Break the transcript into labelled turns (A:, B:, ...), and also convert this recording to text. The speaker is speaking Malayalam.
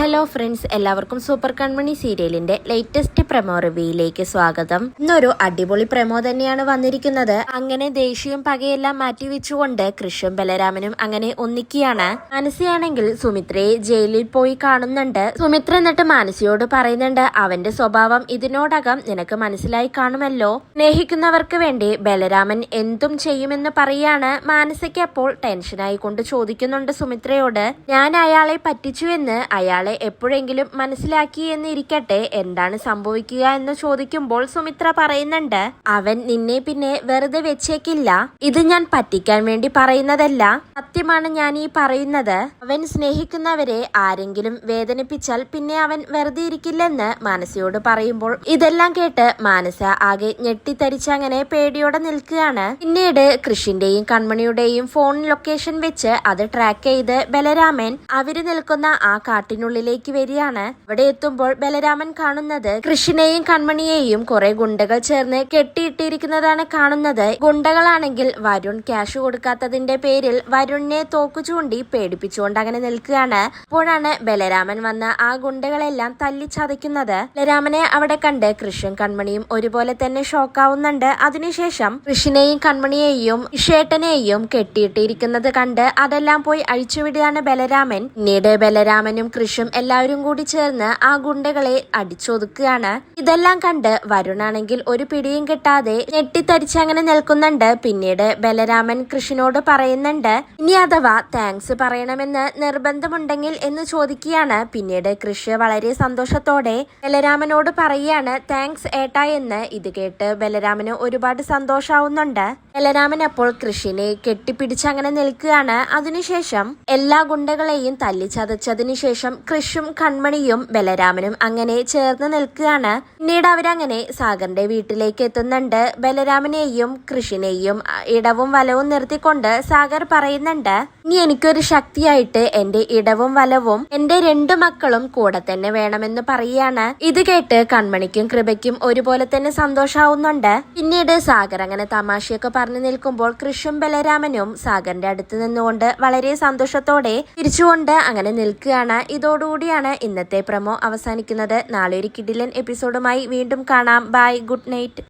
A: ഹലോ ഫ്രണ്ട്സ് എല്ലാവർക്കും സൂപ്പർ കൺമണി സീരിയലിന്റെ ലേറ്റസ്റ്റ് പ്രമോ റിവ്യൂയിലേക്ക് സ്വാഗതം. ഇന്നൊരു അടിപൊളി പ്രമോ തന്നെയാണ് വന്നിരിക്കുന്നത്. അങ്ങനെ ദേഷ്യവും പകയെല്ലാം മാറ്റിവെച്ചുകൊണ്ട് കൃഷ്ണൻ ബലരാമനും അങ്ങനെ ഒന്നിക്കുകയാണ്. മാനസിയാണെങ്കിൽ സുമിത്രയെ ജയിലിൽ പോയി കാണുന്നുണ്ട്. സുമിത്ര എന്നിട്ട് മാനസിയോട് പറയുന്നുണ്ട് അവന്റെ സ്വഭാവം ഇതിനോടകം നിനക്ക് മനസ്സിലായി കാണുമല്ലോ. സ്നേഹിക്കുന്നവർക്ക് വേണ്ടി ബലരാമൻ എന്തും ചെയ്യുമെന്ന് പറയാണ്. മാനസയ്ക്ക് അപ്പോൾ ടെൻഷനായി കൊണ്ട് ചോദിക്കുന്നുണ്ട് സുമിത്രയോട് ഞാൻ അയാളെ പറ്റിച്ചുവെന്ന് അയാളെ എപ്പോഴെങ്കിലും മനസ്സിലാക്കി എന്നിരിക്കട്ടെ എന്താണ് സംഭവിക്കുക എന്ന് ചോദിക്കുമ്പോൾ സുമിത്ര പറയുന്നുണ്ട് അവൻ നിന്നെ പിന്നെ വെറുതെ വെച്ചേക്കില്ല. ഇത് ഞാൻ പറ്റിക്കാൻ വേണ്ടി പറയുന്നതല്ല. സത്യമാണ് ഞാൻ ഈ പറയുന്നത്. അവൻ സ്നേഹിക്കുന്നവരെ ആരെങ്കിലും വേദനിപ്പിച്ചാൽ പിന്നെ അവൻ വെറുതെ ഇരിക്കില്ലെന്ന് മാനസയോട് പറയുമ്പോൾ ഇതെല്ലാം കേട്ട് മാനസ ആകെ ഞെട്ടിത്തരിച്ചങ്ങനെ പേടിയോടെ നിൽക്കുകയാണ്. പിന്നീട് കൃഷിന്റെയും കൺമണിയുടെയും ഫോൺ ലൊക്കേഷൻ വെച്ച് അത് ട്രാക്ക് ചെയ്ത് ബലരാമൻ അവർ നിൽക്കുന്ന ആ കാട്ടിനുള്ളിലേക്ക് വരികയാണ്. അവിടെ എത്തുമ്പോൾ ബലരാമൻ കാണുന്നത് കൃഷ്ണനെയും കൺമണിയെയും കുറെ ഗുണ്ടകൾ ചേർന്ന് കെട്ടിയിട്ടിരിക്കുന്നതാണ് കാണുന്നത്. ഗുണ്ടകളാണെങ്കിൽ വരുൺ ക്യാഷ് കൊടുക്കാത്തതിന്റെ പേരിൽ വരുണിനെ തോക്കു ചൂണ്ടി പേടിപ്പിച്ചുകൊണ്ട് അങ്ങനെ നിൽക്കുകയാണ്. അപ്പോഴാണ് ബലരാമൻ വന്ന ആ ഗുണ്ടകളെല്ലാം തല്ലി ചതയ്ക്കുന്നത് ബലരാമനെ അവിടെ കണ്ട് കൃഷ്ണൻ കൺമണിയും ഒരുപോലെ തന്നെ ഷോക്കാവുന്നുണ്ട്. അതിനുശേഷം കൃഷിനെയും കൺമണിയെയും ഇഷേട്ടനെയും കെട്ടിയിട്ടിരിക്കുന്നത് കണ്ട് അതെല്ലാം പോയി അഴിച്ചുവിടുകയാണ് ബലരാമൻ. പിന്നീട് ബലരാമനും കൃഷും എല്ലാവരും കൂടി ചേർന്ന് ആ ഗുണ്ടകളെ അടിച്ചൊതുക്കുകയാണ്. ഇതെല്ലാം കണ്ട് വരുണാണെങ്കിൽ ഒരു പിടിയും കിട്ടാതെ ഞെട്ടിത്തരിച്ച് അങ്ങനെ നിൽക്കുന്നുണ്ട്. പിന്നീട് ബലരാമൻ കൃഷിനോട് പറയുന്നുണ്ട് ഇനി അഥവാ താങ്ക്സ് പറയണമെന്ന് നിർബന്ധമുണ്ടെങ്കിൽ എന്ന് ചോദിക്കുകയാണ്. പിന്നീട് കൃഷി വളരെ സന്തോഷത്തോടെ ബലരാമനോട് പറയുകയാണ് താങ്ക്സ് ഏട്ടാ എന്ന്. ഇത് കേട്ട് ബലരാമന് ഒരുപാട് സന്തോഷാവുന്നുണ്ട്. ബലരാമൻ അപ്പോൾ കൃഷിനെ കെട്ടിപ്പിടിച്ച് അങ്ങനെ നിൽക്കുകയാണ്. അതിനുശേഷം എല്ലാ ഗുണ്ടകളെയും തല്ലിച്ചതച്ചതിനു ശേഷം കൃഷും കൺമണിയും ബലരാമനും അങ്ങനെ ചേർന്ന് നിൽക്കുകയാണ്. പിന്നീട് അവരങ്ങനെ സാഗറിന്റെ വീട്ടിലേക്ക് എത്തുന്നുണ്ട്. ബലരാമനെയും കൃഷിനെയും ഇടവും വലവും നിർത്തിക്കൊണ്ട് സാഗർ പറയുന്നുണ്ട് ഇനി എനിക്കൊരു ശക്തിയായിട്ട് എന്റെ ഇടവും വലവും എന്റെ രണ്ടു മക്കളും കൂടെ തന്നെ വേണമെന്ന് പറയാണ് ഇത് കേട്ട് കൺമണിക്കും കൃപയ്ക്കും ഒരുപോലെ തന്നെ സന്തോഷാവുന്നുണ്ട്. പിന്നീട് സാഗർ അങ്ങനെ തമാശയൊക്കെ പറഞ്ഞു നിൽക്കുമ്പോൾ കൃഷും ബലരാമനും സാഗറിന്റെ അടുത്ത് നിന്നുകൊണ്ട് വളരെ സന്തോഷത്തോടെ തിരിച്ചുകൊണ്ട് അങ്ങനെ നിൽക്കുകയാണ്. ഇതോടുകൂടിയാണ് ഇന്നത്തെ പ്രമോ അവസാനിക്കുന്നത്. നാളെ ഒരു കിഡിലൻ എപ്പിസോഡുമായി വീണ്ടും കാണാം. Bye good night